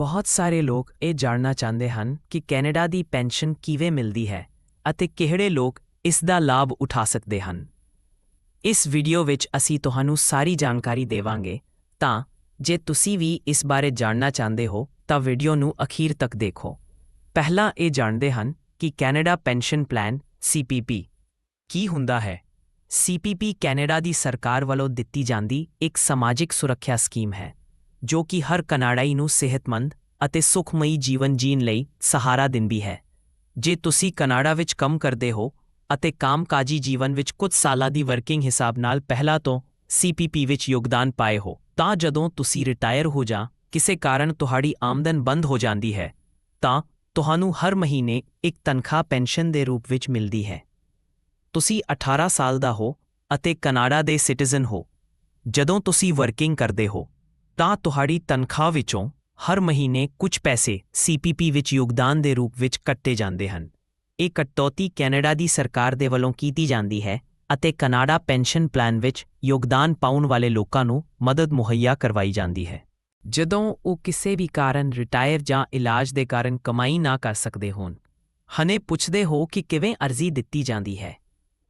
ਬਹੁਤ ਸਾਰੇ ਲੋਕ ਇਹ ਜਾਣਨਾ ਚਾਹੁੰਦੇ ਹਨ ਕਿ ਕੈਨੇਡਾ ਦੀ ਪੈਨਸ਼ਨ ਕਿਵੇਂ ਮਿਲਦੀ ਹੈ ਅਤੇ ਕਿਹੜੇ ਲੋਕ ਇਸ ਦਾ ਲਾਭ ਉਠਾ ਸਕਦੇ ਹਨ। ਇਸ ਵੀਡੀਓ ਵਿੱਚ ਅਸੀਂ ਤੁਹਾਨੂੰ ਸਾਰੀ ਜਾਣਕਾਰੀ ਦੇਵਾਂਗੇ। ਤਾਂ, ਜੇ ਤੁਸੀਂ ਵੀ ਇਸ ਬਾਰੇ ਜਾਣਨਾ ਚਾਹੁੰਦੇ ਹੋ, ਤਾਂ ਵੀਡੀਓ ਨੂੰ ਅਖੀਰ ਤੱਕ ਦੇਖੋ। ਪਹਿਲਾਂ ਇਹ ਜਾਣਦੇ ਹਨ ਕਿ ਕੈਨੇਡਾ ਪੈਨਸ਼ਨ ਪਲਾਨ CPP ਕੀ ਹੁੰਦਾ ਹੈ। CPP ਕੈਨੇਡਾ ਦੀ ਸਰਕਾਰ ਵੱਲੋਂ ਦਿੱਤੀ ਜਾਂਦੀ ਇੱਕ ਸਮਾਜਿਕ ਸੁਰੱਖਿਆ ਸਕੀਮ ਹੈ। ਜੋ ਕਿ ਹਰ ਕਨਾਡਾਈ ਨੂੰ ਸਿਹਤਮੰਦ ਅਤੇ ਸੁਖਮਈ ਜੀਵਨ ਜੀਣ ਲਈ ਸਹਾਰਾ ਦਿੰਦੀ ਹੈ। ਜੇ ਤੁਸੀਂ ਕਨਾਡਾ ਵਿੱਚ ਕੰਮ ਕਰਦੇ ਹੋ ਅਤੇ ਕਾਮਕਾਜੀ ਜੀਵਨ ਵਿੱਚ ਕੁਝ ਸਾਲਾਂ ਦੀ ਵਰਕਿੰਗ ਹਿਸਾਬ ਨਾਲ ਪਹਿਲਾਂ ਤੋਂ CPP ਵਿੱਚ ਯੋਗਦਾਨ ਪਾਏ ਹੋ, ਤਾਂ ਜਦੋਂ ਤੁਸੀਂ ਰਿਟਾਇਰ ਹੋ ਜਾਂ ਕਿਸੇ ਕਾਰਨ ਤੁਹਾਡੀ ਆਮਦਨ ਬੰਦ ਹੋ ਜਾਂਦੀ ਹੈ, ਤਾਂ ਤੁਹਾਨੂੰ ਹਰ ਮਹੀਨੇ ਇੱਕ ਤਨਖਾਹ ਪੈਨਸ਼ਨ ਦੇ ਰੂਪ ਵਿੱਚ ਮਿਲਦੀ ਹੈ। ਤੁਸੀਂ 18 ਸਾਲ ਦਾ ਹੋ ਅਤੇ ਕਨਾਡਾ ਦੇ ਸਿਟੀਜ਼ਨ ਹੋ। ਜਦੋਂ ਤੁਸੀਂ ਵਰਕਿੰਗ ਕਰਦੇ ਹੋ ਤਾਂ ਤੁਹਾਡੀ ਤਨਖਾਹ ਵਿੱਚੋਂ ਹਰ ਮਹੀਨੇ ਕੁਝ ਪੈਸੇ CPP ਵਿੱਚ ਯੋਗਦਾਨ ਦੇ ਰੂਪ ਵਿੱਚ ਕੱਟੇ ਜਾਂਦੇ ਹਨ। ਇਹ ਕਟੌਤੀ ਕੈਨੇਡਾ ਦੀ ਸਰਕਾਰ ਦੇ ਵੱਲੋਂ ਕੀਤੀ ਜਾਂਦੀ ਹੈ ਅਤੇ ਕਨਾਡਾ ਪੈਨਸ਼ਨ ਪਲਾਨ ਵਿੱਚ ਯੋਗਦਾਨ ਪਾਉਣ ਵਾਲੇ ਲੋਕਾਂ ਨੂੰ ਮਦਦ ਮੁਹੱਈਆ ਕਰਵਾਈ ਜਾਂਦੀ ਹੈ। ਜਦੋਂ ਉਹ ਕਿਸੇ ਵੀ ਕਾਰਨ ਰਿਟਾਇਰ ਜਾਂ ਇਲਾਜ ਦੇ ਕਾਰਨ ਕਮਾਈ ਨਾ ਕਰ ਸਕਦੇ ਹੋਣ, ਹਨੇ ਪੁੱਛਦੇ ਹੋ ਕਿ ਕਿਵੇਂ ਅਰਜ਼ੀ ਦਿੱਤੀ ਜਾਂਦੀ ਹੈ।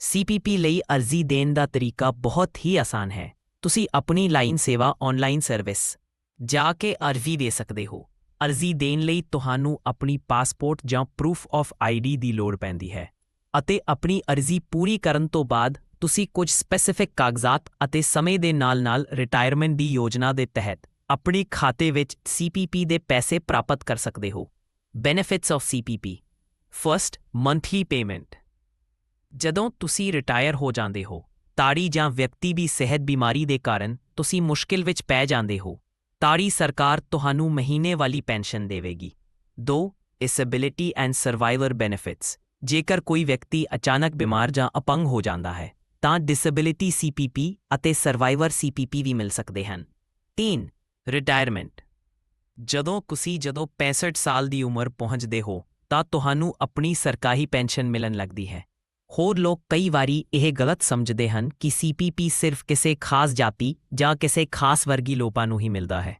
CPP ਲਈ ਅਰਜ਼ੀ ਦੇਣ ਦਾ ਤਰੀਕਾ ਬਹੁਤ ਹੀ ਆਸਾਨ ਹੈ। ਤੁਸੀਂ ਆਪਣੀ ਲਾਈਨ ਸੇਵਾ ਆਨਲਾਈਨ ਸਰਵਿਸ ਜਾ ਕੇ ਅਰਜ਼ੀ ਦੇ ਸਕਦੇ ਹੋ। ਅਰਜ਼ੀ ਦੇਣ ਲਈ ਤੁਹਾਨੂੰ ਆਪਣੀ ਪਾਸਪੋਰਟ ਜਾਂ ਪ੍ਰੂਫ ਆਫ ਆਈਡੀ ਦੀ ਲੋੜ ਪੈਂਦੀ ਹੈ ਅਤੇ ਆਪਣੀ ਅਰਜ਼ੀ ਪੂਰੀ ਕਰਨ ਤੋਂ ਬਾਅਦ ਤੁਸੀਂ ਕੁਝ ਸਪੈਸੀਫਿਕ ਕਾਗਜ਼ਾਤ ਅਤੇ ਸਮੇਂ ਦੇ ਨਾਲ-ਨਾਲ ਰਿਟਾਇਰਮੈਂਟ ਦੀ ਯੋਜਨਾ ਦੇ ਤਹਿਤ ਆਪਣੀ ਖਾਤੇ ਵਿੱਚ CPP ਦੇ ਪੈਸੇ ਪ੍ਰਾਪਤ ਕਰ ਸਕਦੇ ਹੋ। Benefits of CPP first monthly payment ਜਦੋਂ ਤੁਸੀਂ ਰਿਟਾਇਰ ਹੋ ਜਾਂਦੇ ਹੋ ਤਾੜੀ ਜਾਂ ਵਿਅਕਤੀ ਦੀ ਸਿਹਤ ਬਿਮਾਰੀ ਦੇ ਕਾਰਨ ਤੁਸੀਂ ਮੁਸ਼ਕਿਲ ਵਿੱਚ ਪੈ ਜਾਂਦੇ ਹੋ। ਤਾੜੀ ਸਰਕਾਰ ਤੁਹਾਨੂੰ ਮਹੀਨੇ ਵਾਲੀ ਪੈਨਸ਼ਨ ਦੇਵੇਗੀ। 2 ਡਿਸੇਬਿਲਿਟੀ ਐਂਡ ਸਰਵਾਈਵਰ ਬੈਨੀਫਿਟਸ ਜੇਕਰ ਕੋਈ ਵਿਅਕਤੀ ਅਚਾਨਕ ਬਿਮਾਰ ਜਾਂ ਅਪੰਗ ਹੋ ਜਾਂਦਾ ਹੈ, ਤਾਂ ਡਿਸੇਬਿਲਿਟੀ CPP ਅਤੇ ਸਰਵਾਈਵਰ CPP ਵੀ ਮਿਲ ਸਕਦੇ ਹਨ। 3 ਰਿਟਾਇਰਮੈਂਟ ਜਦੋਂ ਤੁਸੀਂ ਜਦੋਂ 65 ਸਾਲ ਦੀ ਉਮਰ ਪਹੁੰਚਦੇ ਹੋ, ਤਾਂ ਤੁਹਾਨੂੰ ਆਪਣੀ ਸਰਕਾਰੀ ਪੈਨਸ਼ਨ ਮਿਲਣ ਲੱਗਦੀ ਹੈ। ਹੋਰ ਲੋਕ ਕਈ ਵਾਰੀ ਇਹ ਗਲਤ ਸਮਝਦੇ ਹਨ ਕਿ CPP ਸਿਰਫ ਕਿਸੇ ਖਾਸ ਜਾਤੀ ਜਾਂ ਕਿਸੇ ਖਾਸ ਵਰਗੀ ਲੋਕਾਂ ਨੂੰ ਹੀ ਮਿਲਦਾ ਹੈ।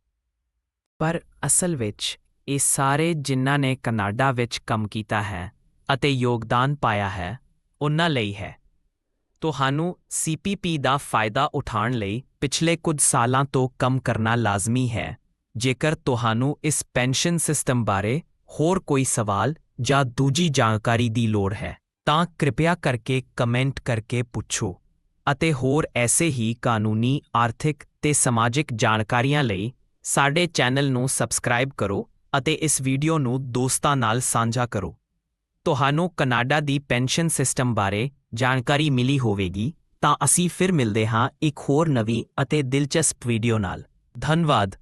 ਪਰ ਅਸਲ ਵਿੱਚ ਇਹ ਸਾਰੇ ਜਿਨ੍ਹਾਂ ਨੇ ਕਨਾਡਾ ਵਿੱਚ ਕੰਮ ਕੀਤਾ ਹੈ ਅਤੇ ਯੋਗਦਾਨ ਪਾਇਆ ਹੈ, ਉਹਨਾਂ ਲਈ ਹੈ। ਤੁਹਾਨੂੰ CPP ਦਾ ਫਾਇਦਾ ਉਠਾਉਣ ਲਈ ਪਿਛਲੇ ਕੁਝ ਸਾਲਾਂ ਤੋਂ ਕੰਮ ਕਰਨਾ ਲਾਜ਼ਮੀ ਹੈ, ਜੇਕਰ ਤੁਹਾਨੂੰ ਇਸ ਪੈਨਸ਼ਨ ਸਿਸਟਮ ਬਾਰੇ ਹੋਰ ਕੋਈ ਸਵਾਲ ਜਾਂ ਦੂਜੀ ਜਾਣਕਾਰੀ ਦੀ ਲੋੜ ਹੈ। ਤਾਂ ਕਿਰਪਾ ਕਰਕੇ ਕਮੈਂਟ ਕਰਕੇ ਪੁੱਛੋ ਅਤੇ ਹੋਰ ਐਸੇ ਹੀ ਕਾਨੂੰਨੀ, ਆਰਥਿਕ ਤੇ ਸਮਾਜਿਕ ਜਾਣਕਾਰੀਆਂ ਲਈ ਸਾਡੇ ਚੈਨਲ ਨੂੰ ਸਬਸਕ੍ਰਾਈਬ ਕਰੋ ਅਤੇ ਇਸ ਵੀਡੀਓ ਨੂੰ ਦੋਸਤਾਂ ਨਾਲ ਸਾਂਝਾ ਕਰੋ। ਤੁਹਾਨੂੰ ਕਨਾਡਾ ਦੀ ਪੈਨਸ਼ਨ ਸਿਸਟਮ ਬਾਰੇ ਜਾਣਕਾਰੀ ਮਿਲੀ ਹੋਵੇਗੀ, ਤਾਂ ਅਸੀਂ ਫਿਰ ਮਿਲਦੇ ਹਾਂ ਇੱਕ ਹੋਰ ਨਵੀਂ ਅਤੇ ਦਿਲਚਸਪ ਵੀਡੀਓ ਨਾਲ। ਧੰਨਵਾਦ।